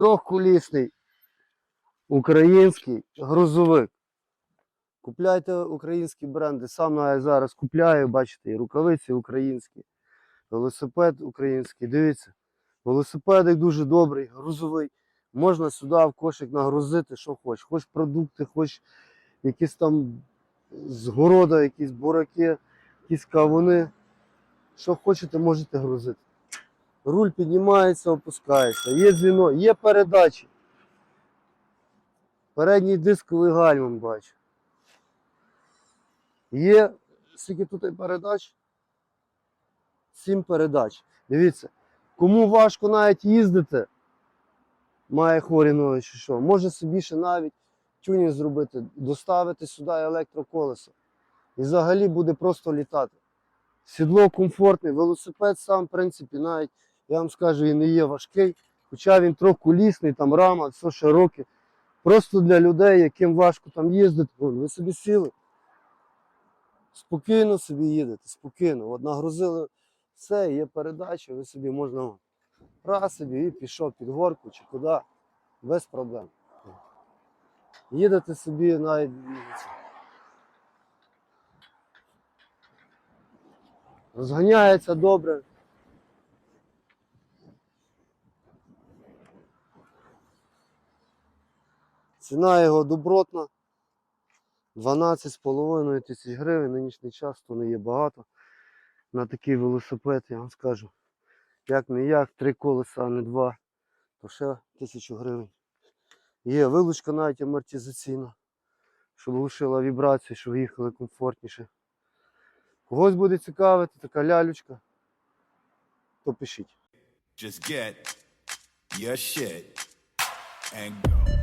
Трьохколісний український грузовик. Купляйте українські бренди. Сам навіть зараз купляю, бачите, і рукавиці українські, велосипед український. Дивіться, велосипедик дуже добрий, грузовий. Можна сюди в кошик нагрузити, що хочеш. Хоч продукти, хоч якісь там з якісь бураки, якісь кавуни. Що хочете, можете грузити. Руль піднімається, опускається. Є дзвіно, є передачі. Передній дисковий гальмом бачу. Є скільки тут і передач? Сім передач. Дивіться, кому важко навіть їздити, має хворі ноги чи що, може собі ще навіть тюнінг зробити, доставити сюди електроколесо. І взагалі буде просто літати. Сідло комфортне, велосипед сам, в принципі, навіть, я вам скажу, він не є важкий, хоча він трьохколісний, там рама, все широке. Просто для людей, яким важко там їздити, ви собі сіли. Спокійно собі їдете, спокійно. От нагрузили все, є передача, ви собі можна раз собі і пішов під горку чи куди, без проблем. Їдете собі навіть. Розганяється добре. Ціна його добротна. 12,5 тисяч гривень. Нинішній час то не є багато. На такий велосипед, я вам скажу. Як не як, три колеса, а не два, то ще тисячу гривень. Є вилучка навіть амортизаційна, щоб глушила вібрації, щоб їхали комфортніше. Когось буде цікавити, така лялючка, то пишіть. Just get your shit and go.